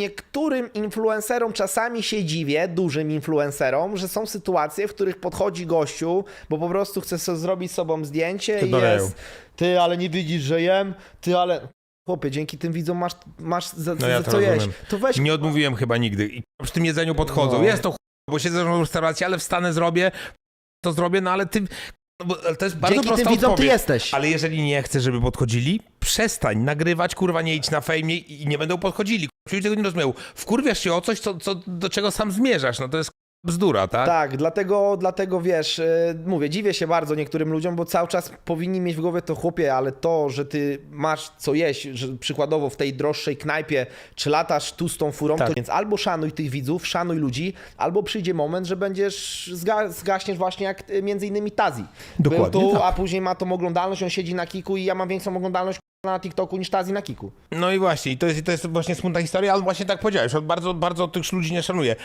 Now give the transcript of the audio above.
niektórym influencerom czasami się dziwię, dużym influencerom, że są sytuacje, w których podchodzi gościu, bo po prostu chce sobie zrobić sobą zdjęcie i Dodają. jest ty, ale nie widzisz, że jem, ty, ale... Chłopie, dzięki tym widzom masz, masz za, No ja za to co jeść. To weź Nie odmówiłem chyba nigdy. I przy tym jedzeniu podchodzą. No. Jest to ch... bo siedzę w restauracji, ale wstanę, zrobię, to zrobię, no ale ty... No bo ale to jest bardzo Dzięki prosta tym widzom ty odpowiedź. jesteś. Ale jeżeli nie chcesz, żeby podchodzili, przestań nagrywać, kurwa, nie idź na fejmie i nie będą podchodzili. Czyli tego nie rozumiał. Wkurwiasz się o coś, co, co, do czego sam zmierzasz. No to jest bzdura, tak? Tak, dlatego, dlatego wiesz, e, mówię, dziwię się bardzo niektórym ludziom, bo cały czas powinni mieć w głowie to chłopie, ale to, że ty masz co jeść, że przykładowo w tej droższej knajpie, czy latasz tu z tą furą, Tak. to więc albo szanuj tych widzów, szanuj ludzi, albo przyjdzie moment, że będziesz, zga, zgaśniesz właśnie jak e, między innymi Tazi. Dokładnie Był tu, tak. a później ma tą oglądalność, on siedzi na kiku i ja mam większą oglądalność na TikToku niż Tazi na kiku. No i właśnie, i to jest, to jest właśnie smutna historia, ale właśnie tak powiedziałeś, on bardzo, bardzo tych ludzi nie szanuje.